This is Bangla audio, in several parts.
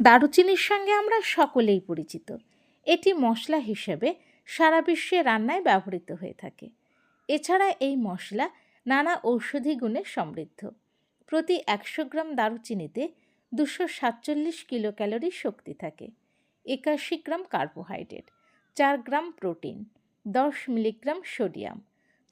দারুচিনির সঙ্গে আমরা সকলেই পরিচিত। এটি মশলা হিসেবে সারা বিশ্বে রান্নায় ব্যবহৃত হয়ে থাকে। এছাড়া এই মশলা নানা ঔষধি গুণে সমৃদ্ধ। প্রতি একশো গ্রাম দারুচিনিতে দুশো সাতচল্লিশ কিলো ক্যালোরি শক্তি থাকে। একাশি গ্রাম কার্বোহাইড্রেট, চার গ্রাম প্রোটিন, দশ মিলিগ্রাম সোডিয়াম,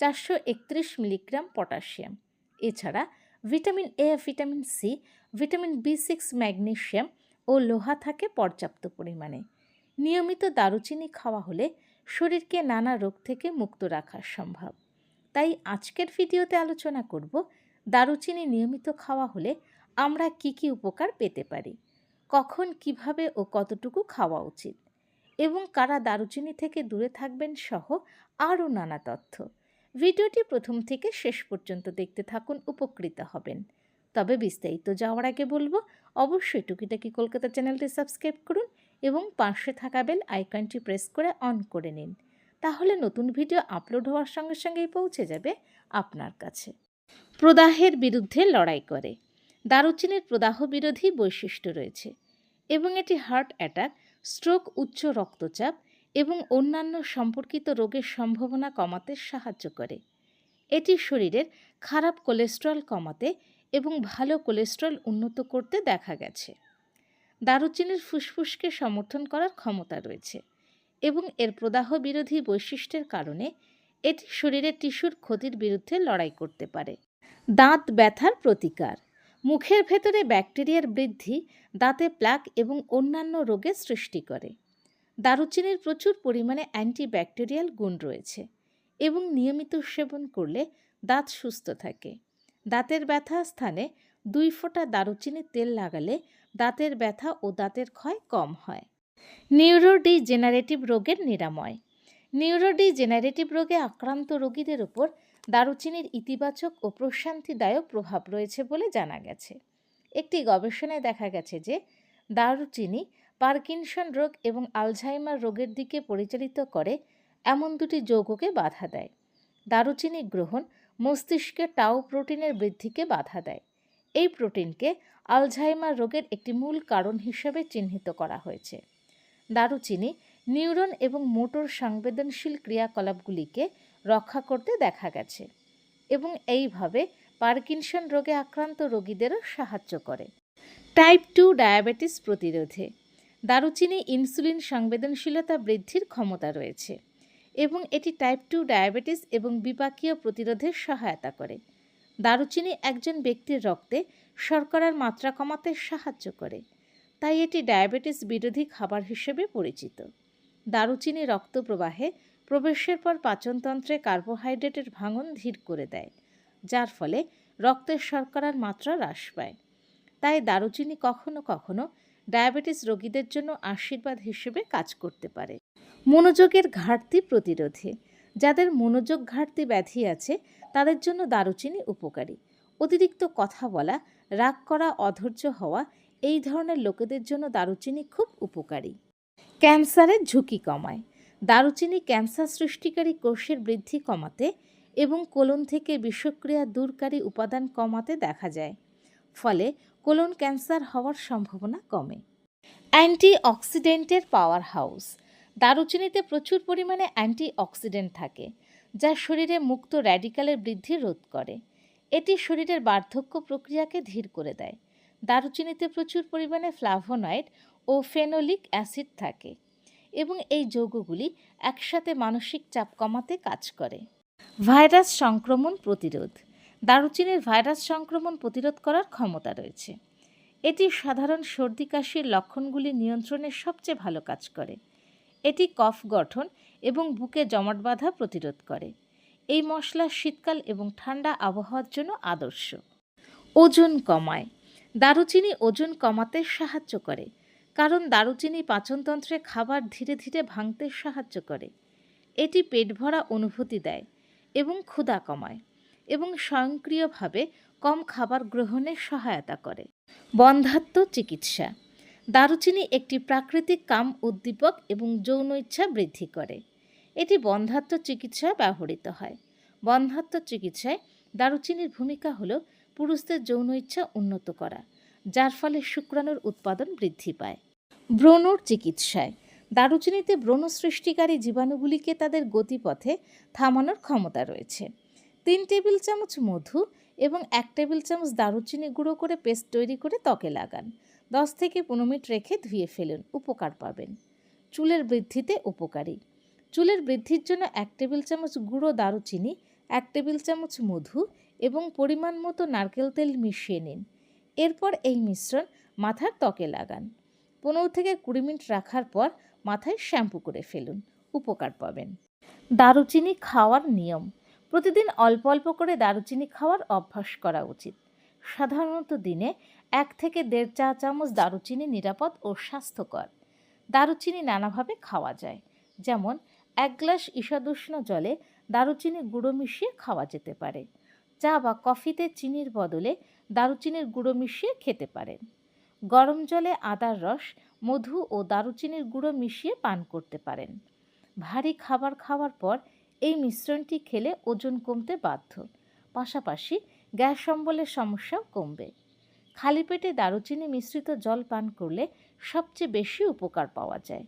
চারশো একত্রিশ মিলিগ্রাম পটাশিয়াম। এছাড়া vitamin A, vitamin C, vitamin B six, magnesium ও লোহা থাকে পর্যাপ্ত পরিমাণে। নিয়মিত দারুচিনি খাওয়া হলে শরীরকে নানা রোগ থেকে মুক্ত রাখা সম্ভব। তাই আজকের ভিডিওতে আলোচনা করব, দারুচিনি নিয়মিত খাওয়া হলে আমরা কি কি উপকার পেতে পারি, কখন কীভাবে ও কতটুকু খাওয়া উচিত, এবং কারা দারুচিনি থেকে দূরে থাকবেন সহ আরও নানা তথ্য। ভিডিওটি প্রথম থেকে শেষ পর্যন্ত দেখতে থাকুন, উপকৃত হবেন। তবে বিস্তারিত যাওয়ার আগে বলব, অবশ্যই টুকিটাকি কলকাতা চ্যানেলটি সাবস্ক্রাইব করুন এবং পাশে থাকা বেল আইকনটি প্রেস করে অন করে নিন। তাহলে নতুন ভিডিও আপলোড হওয়ার সঙ্গে সঙ্গেই পৌঁছে যাবে আপনার কাছে। প্রদাহের বিরুদ্ধে লড়াই করে। দারুচিনির প্রদাহ বিরোধী বৈশিষ্ট্য রয়েছে এবং এটি হার্ট অ্যাটাক, স্ট্রোক, উচ্চ রক্তচাপ এবং অন্যান্য সম্পর্কিত রোগের সম্ভাবনা কমাতে সাহায্য করে। এটি শরীরের খারাপ কোলেস্ট্রল কমাতে এবং ভালো কোলেস্ট্রল উন্নত করতে দেখা গেছে। দারুচিনির ফুসফুসকে সমর্থন করার ক্ষমতা রয়েছে এবং এর প্রদাহ বিরোধী বৈশিষ্ট্যের কারণে এটি শরীরে টিস্যুর ক্ষতির বিরুদ্ধে লড়াই করতে পারে। দাঁত ব্যথার প্রতিকার। মুখের ভেতরে ব্যাকটেরিয়ার বৃদ্ধি দাঁতে প্লাক এবং অন্যান্য রোগের সৃষ্টি করে। দারুচিনির প্রচুর পরিমাণে অ্যান্টিব্যাকটেরিয়াল গুণ রয়েছে এবং নিয়মিত সেবন করলে দাঁত সুস্থ থাকে। দাঁতের ব্যথা স্থানে দুই ফোঁটা দারুচিনির তেল লাগালে দাঁতের ব্যথা ও দাঁতের ক্ষয় কম হয়। নিউরোডি জেনারেটিভ রোগের নিরাময়। নিউরোডি জেনারেটিভ রোগে আক্রান্ত রোগীদের ওপর দারুচিনির ইতিবাচক ও প্রশান্তিদায়ক প্রভাব রয়েছে বলে জানা গেছে। একটি গবেষণায় দেখা গেছে যে, দারুচিনি পার্কিনসন রোগ এবং আলঝাইমার রোগের দিকে পরিচালিত করে এমন দুটি যৌগকে বাধা দেয়। দারুচিনি গ্রহণ মস্তিষ্কে টাও প্রোটিনের বৃদ্ধিকে বাধা দেয়। এই প্রোটিনকে আলঝাইমার রোগের একটি মূল কারণ হিসেবে চিহ্নিত করা হয়েছে। দারুচিনি নিউরন এবং মোটর সংবেদনশীল ক্রিয়াকলাপগুলিকে রক্ষা করতে দেখা গেছে এবং এইভাবে পার্কিনসন রোগে আক্রান্ত রোগীদেরও সাহায্য করে। টাইপ টু ডায়াবেটিস প্রতিরোধে দারুচিনি ইনসুলিন সংবেদনশীলতা বৃদ্ধির ক্ষমতা রয়েছে। এবং এটি টাইপ টু ডায়াবেটিস এবং বিপাকীয় প্রতিরোধে সহায়তা করে। দারুচিনি একজন ব্যক্তির রক্তে শর্করার মাত্রা কমাতে সাহায্য করে, তাই এটি ডায়াবেটিস বিরোধী খাবার হিসেবে পরিচিত। দারুচিনি রক্ত প্রবাহে প্রবেশের পর পাচনতন্ত্রে কার্বোহাইড্রেটের ভাঙন ধীর করে দেয়, যার ফলে রক্তের শর্করার মাত্রা হ্রাস পায়। তাই দারুচিনি কখনো কখনো ডায়াবেটিস রোগীদের জন্য আশীর্বাদ হিসেবে কাজ করতে পারে। মনোযোগের ঘাটতি প্রতিরোধে। যাদের মনোযোগ ঘাটতি ব্যাধি আছে, তাদের জন্য দারুচিনি উপকারী। অতিরিক্ত কথা বলা, রাগ করা, অধৈর্য হওয়া, এই ধরনের লোকেদের জন্য দারুচিনি খুব উপকারী। ক্যান্সারের ঝুঁকি কমায়। দারুচিনি ক্যান্সার সৃষ্টিকারী কোষের বৃদ্ধি কমাতে এবং কোলন থেকে বিষক্রিয়া দূরকারী উপাদান কমাতে দেখা যায়। ফলে কোলন ক্যান্সার হওয়ার সম্ভাবনা কমে। Anti অক্সিডেন্টের power house. দারুচিনিতে প্রচুর পরিমাণে অ্যান্টি অক্সিডেন্ট থাকে, যা শরীরে মুক্ত র্যাডিক্যালের বৃদ্ধি রোধ করে। এটি শরীরের বার্ধক্য প্রক্রিয়াকে ধীর করে দেয়। দারুচিনিতে প্রচুর পরিমাণে ফ্লাভোনয়েড ও ফেনোলিক অ্যাসিড থাকে এবং এই যৌগগুলি একসাথে মানসিক চাপ কমাতে কাজ করে। ভাইরাস সংক্রমণ প্রতিরোধ। দারুচিনির ভাইরাস সংক্রমণ প্রতিরোধ করার ক্ষমতা রয়েছে। এটি সাধারণ সর্দি কাশির লক্ষণগুলি নিয়ন্ত্রণে সবচেয়ে ভালো কাজ করে। এটি কফ গঠন এবং বুকে জমাট বাঁধা প্রতিরোধ করে। এই মশলা শীতকাল এবং ঠান্ডা আবহাওয়ার জন্য আদর্শ। ওজন কমায়। দারুচিনি ওজন কমাতে সাহায্য করে, কারণ দারুচিনি পাচনতন্ত্রে খাবার ধীরে ধীরে ভাঙতে সাহায্য করে। এটি পেট ভরা অনুভূতি দেয় এবং ক্ষুধা কমায়। এবং স্বয়ংক্রিয়ভাবে কম খাবার গ্রহণে সহায়তা করে। বন্ধাত্ম চিকিৎসা। দারুচিনি একটি প্রাকৃতিক কাম উদ্দীপক এবং যৌন ইচ্ছা বৃদ্ধি করে। এটি বন্ধাত্ম চিকিৎসায় ব্যবহৃত হয়। বন্ধাত্ম চিকিৎসায় দারুচিনির ভূমিকা হল পুরুষদের যৌন ইচ্ছা উন্নত করা, যার ফলে শুক্রাণুর উৎপাদন বৃদ্ধি পায়। ব্রণর চিকিৎসায়। দারুচিনিতে ব্রণ সৃষ্টিকারী জীবাণুগুলিকে তাদের গতিপথে থামানোর ক্ষমতা রয়েছে। তিন টেবিল চামচ মধু এবং এক টেবিল চামচ দারুচিনি গুঁড়ো করে পেস্ট তৈরি করে ত্বকে লাগান। দশ থেকে পনেরো মিনিট রেখে ধুয়ে ফেলুন, উপকার পাবেন। চুলের বৃদ্ধিতে উপকারী। চুলের বৃদ্ধির জন্য এক টেবিল চামচ গুঁড়ো দারুচিনি, এক টেবিল চামচ মধু এবং পরিমাণ মতো নারকেল তেল মিশিয়ে নিন। এরপর এই মিশ্রণ মাথার ত্বকে লাগান। পনেরো থেকে কুড়ি মিনিট রাখার পর মাথায় শ্যাম্পু করে ফেলুন, উপকার পাবেন। দারুচিনি খাওয়ার নিয়ম। প্রতিদিন অল্প অল্প করে দারুচিনি খাওয়ার অভ্যাস করা উচিত। সাধারণত দিনে এক থেকে দেড় চা চামচ দারুচিনি নিরাপদ ও স্বাস্থ্যকর। দারুচিনি নানাভাবে খাওয়া যায়। যেমন, এক গ্লাস ঈষদুষ্ণ জলে দারুচিনি গুঁড়ো মিশিয়ে খাওয়া যেতে পারে। চা বা কফিতে চিনির বদলে দারুচিনির গুঁড়ো মিশিয়ে খেতে পারেন। গরম জলে আদার রস, মধু ও দারুচিনির গুঁড়ো মিশিয়ে পান করতে পারেন। ভারী খাবার খাওয়ার পর এই মিশ্রণটি খেলে ওজন কমতে বাধ্য। পাশাপাশি গ্যাস অম্বলের সমস্যাও কমবে। খালি পেটে দারুচিনি মিশ্রিত জল পান করলে সবচেয়ে বেশি উপকার পাওয়া যায়।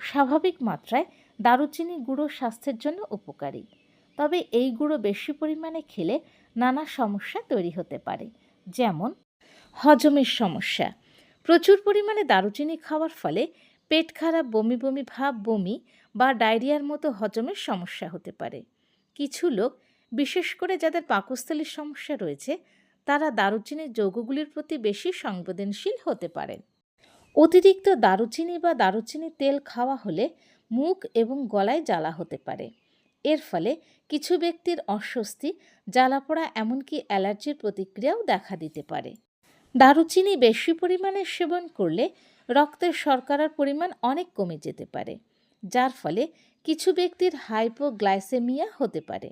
স্বাভাবিক মাত্রায় দারুচিনি গুঁড়ো স্বাস্থ্যের জন্য উপকারী। তবে এই গুঁড়ো বেশি পরিমাণে খেলে নানা সমস্যা তৈরি হতে পারে, যেমন হজমের সমস্যা। প্রচুর পরিমাণে দারুচিনি খাওয়ার ফলে পেট খারাপ, বমি বমি ভাব, বমি বা ডায়রিয়ার মতো হজমের সমস্যা হতে পারে। কিছু লোক, বিশেষ করে যাদের পাকস্থলীর সমস্যা রয়েছে, তারা দারুচিনির যৌগগুলির প্রতি বেশি সংবেদনশীল হতে পারেন। অতিরিক্ত দারুচিনি বা দারুচিনি তেল খাওয়া হলে মুখ এবং গলায় জ্বালা হতে পারে। এর ফলে কিছু ব্যক্তির অস্বস্তি, জ্বালাপোড়া এমনকি অ্যালার্জির প্রতিক্রিয়াও দেখা দিতে পারে। দারুচিনি বেশি পরিমাণে সেবন করলে রক্তের শর্করার পরিমাণ অনেক কমে যেতে পারে। যার ফলে কিছু ব্যক্তির হাইপোগ্লাইসেমিয়া হতে পারে।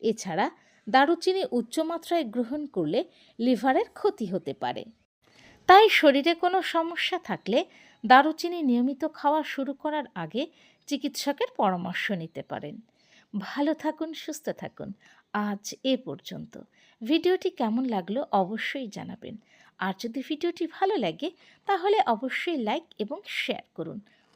এছাড়া দারুচিনি উচ্চমাত্রায় গ্রহণ করলে লিভারের ক্ষতি হতে পারে। তাই শরীরে কোনো সমস্যা থাকলে দারুচিনি নিয়মিত খাওয়া শুরু করার আগে চিকিৎসকের পরামর্শ নিতে পারেন। ভালো থাকুন, সুস্থ থাকুন। আজ এ পর্যন্ত। ভিডিওটি কেমন লাগল অবশ্যই জানাবেন। আর যদি ভিডিওটি ভালো লাগে, তাহলে অবশ্যই লাইক এবং শেয়ার করুন।